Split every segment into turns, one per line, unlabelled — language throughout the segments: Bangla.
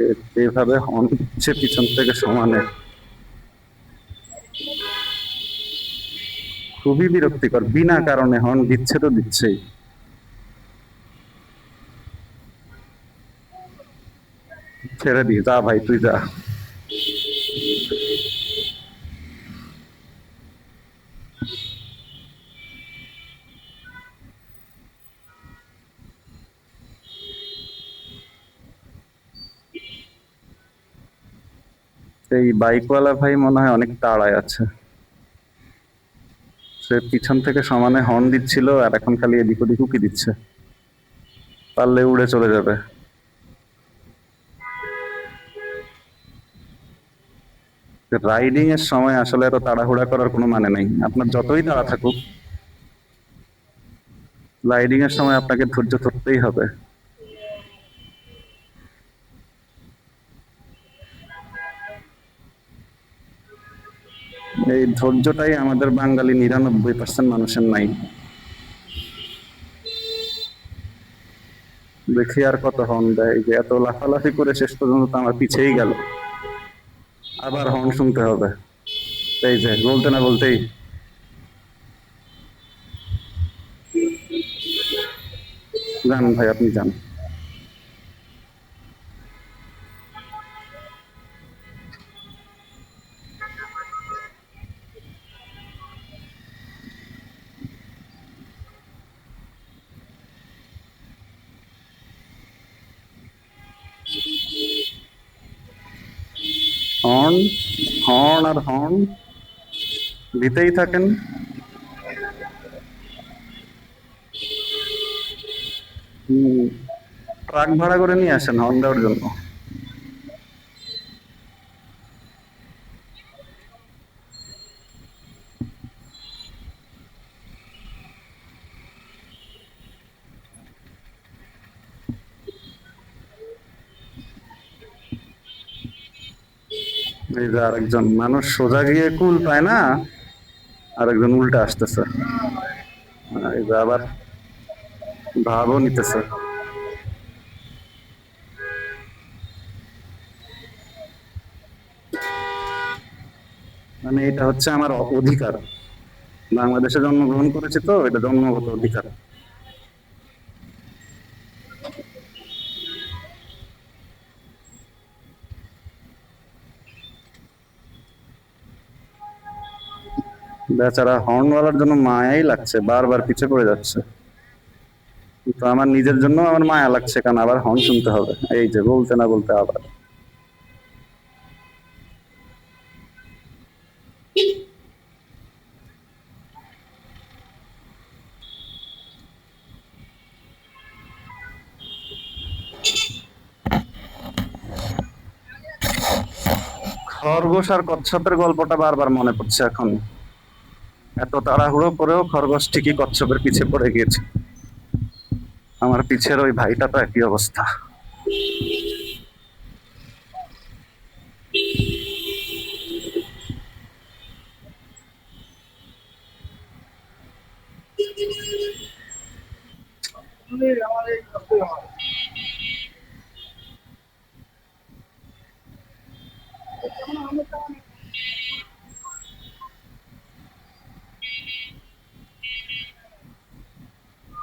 এ- এভাবে হর্ন পিছন থেকে সমানে। খুবই বিরক্তিকর, বিনা কারণে হর্ন দিচ্ছে তো দিচ্ছেই। ছেড়ে দিয়ে যা ভাই, তুই যা। এই বাইকওয়ালা ভাই মনে হয় অনেক তাড়ায় আছে। সে পিছন থেকে সমানে হর্ন দিচ্ছিল আর এখন খালি এদিক ওদিক উকি দিচ্ছে। পারলে উড়ে চলে যাবে। রাইডিং এর সময় আসলে এত তাড়াহুড়া করার কোনো মানে নাই। আপনার যতই তাড়া থাকুক রাইডিং এর সময় আপনাকে ধৈর্য ধরতেই হবে। এই ধৈর্যটাই আমাদের বাঙালি নিরানব্বই পার্সেন্ট মানুষের নাই। দেখি আর কত হন দেয়। যে এত লাফালাফি করে শেষ পর্যন্ত তো আমার পিছেই গেল। আবার হর্ন শুনতে হবে। এই যে, বলতে না বলতেই। যান ভাই, আপনি যান। হর্ন হর্ন আর হর্ন দিতেই থাকেন। ট্রাক ভাড়া করে নিয়ে আসেন হর্ন দেওয়ার জন্য। এই যে আরেকজন মানুষ সোজা গিয়ে কুল পায় না, আরেকজন উল্টা আসতেছে। এই যে আবার ভাবও নিতেছে। মানে এটা হচ্ছে আমার অধিকার। বাংলাদেশে জন্মগ্রহণ করেছি তো, এটা জন্মগত অধিকার। বেচারা হর্নওয়ালার জন্য মায়াই লাগছে, বারবার পিছে পড়ে যাচ্ছে। তো আমার নিজের জন্য আমার মায়া লাগছে, কারণ আবার হর্ন শুনতে হবে। এই যে বলতে না বলতে আবার। খরগোশ আর কচ্ছপের গল্পটা বারবার মনে পড়ছে এখন। এত তাড়াহুড়ো করেও খরগোশ ঠিকই কচ্ছপের পিছে পড়ে গিয়েছে। আমার পিছের ওই ভাইটা তো একই অবস্থা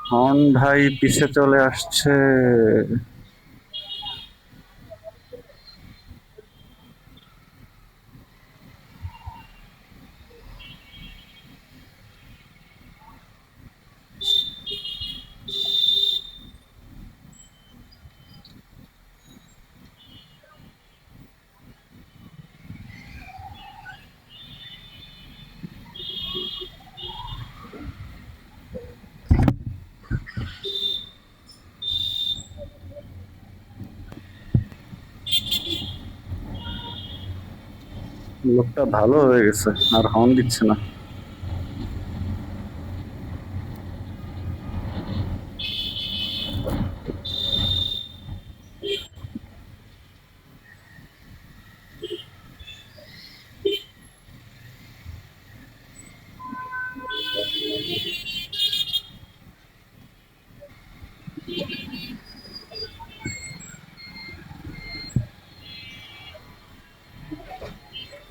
হন ভাই পিছে চলে আসছে। লোকটা ভালো হয়ে গেছে আর হর্ন দিচ্ছে না।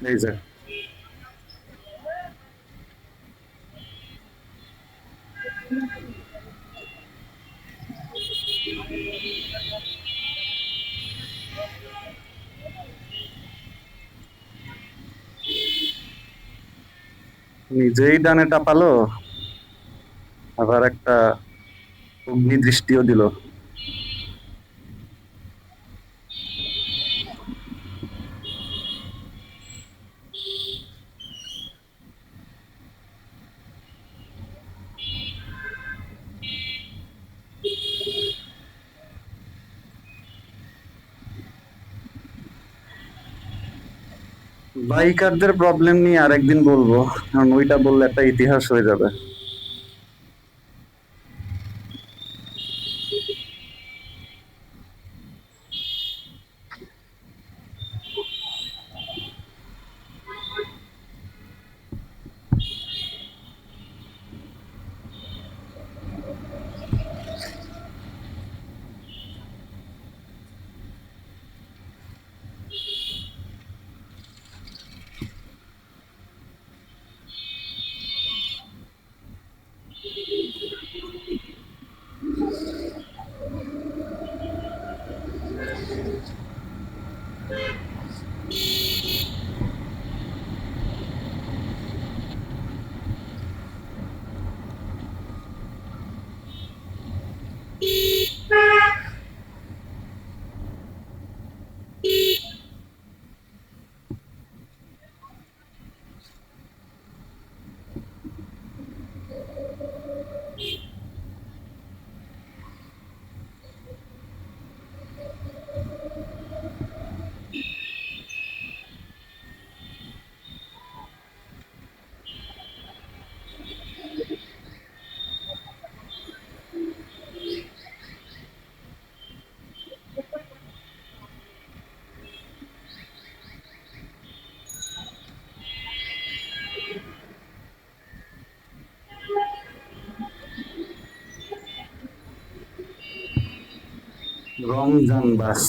এই নিজেই ডানে টাপালো আবার একটা অগ্নি দৃষ্টিও দিল। বাইকারদের প্রবলেম নিয়ে আরেকদিন বলব কারণ ওইটা বললে একটা ইতিহাস হয়ে যাবে। Beep. রমজান বাস।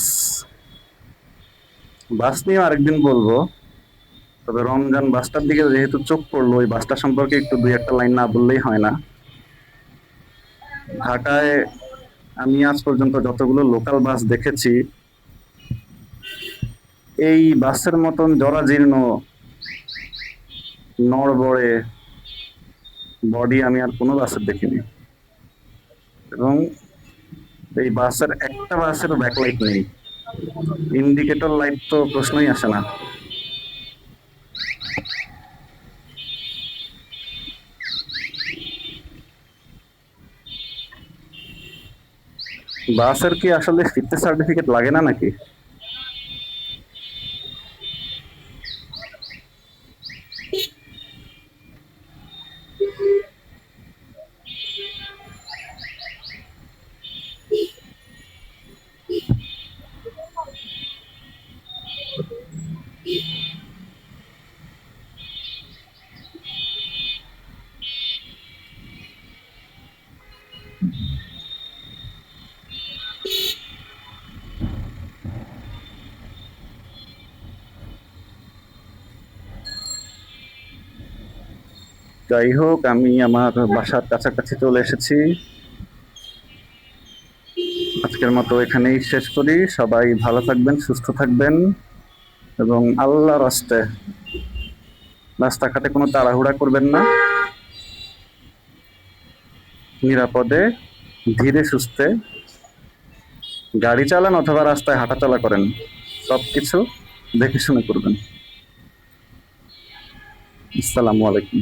বাস নিয়ে আরেকদিন বলব। তবে রমজান বাসটার দিকে যেহেতু চোখ পড়ল, ওই বাসটা সম্পর্কে একটু দুই একটা লাইন না বললেই হয় না। ঢাকায় আমি আজ পর্যন্ত যতগুলো লোকাল বাস দেখেছি, এই বাসের মতন জরাজীর্ণ, নড়বড়ে বডি আমি আর কোনো বাসের দেখিনি। এবং এই বাসের একটা বাসের ব্যাকলাইট নেই। ইন্ডিকেটর লাইট তো প্রশ্নই আসে না। বাসের কি আসলে ফিটনেস সার্টিফিকেট লাগে না নাকি? যাই হোক, আমি আমার বাসার কাছাকাছি চলে এসেছি। আজকের মতো এখানেই শেষ করি। সবাই ভালো থাকবেন, সুস্থ থাকবেন এবং আল্লাহ রাস্তে রাস্তাঘাটে কোনো তাড়াহুড়া করবেন না। নিরাপদে, ধীরে সুস্থে গাড়ি চালান অথবা রাস্তায় হাঁটাচলা করেন। সবকিছু দেখে শুনে করবেন। আসসালামু আলাইকুম।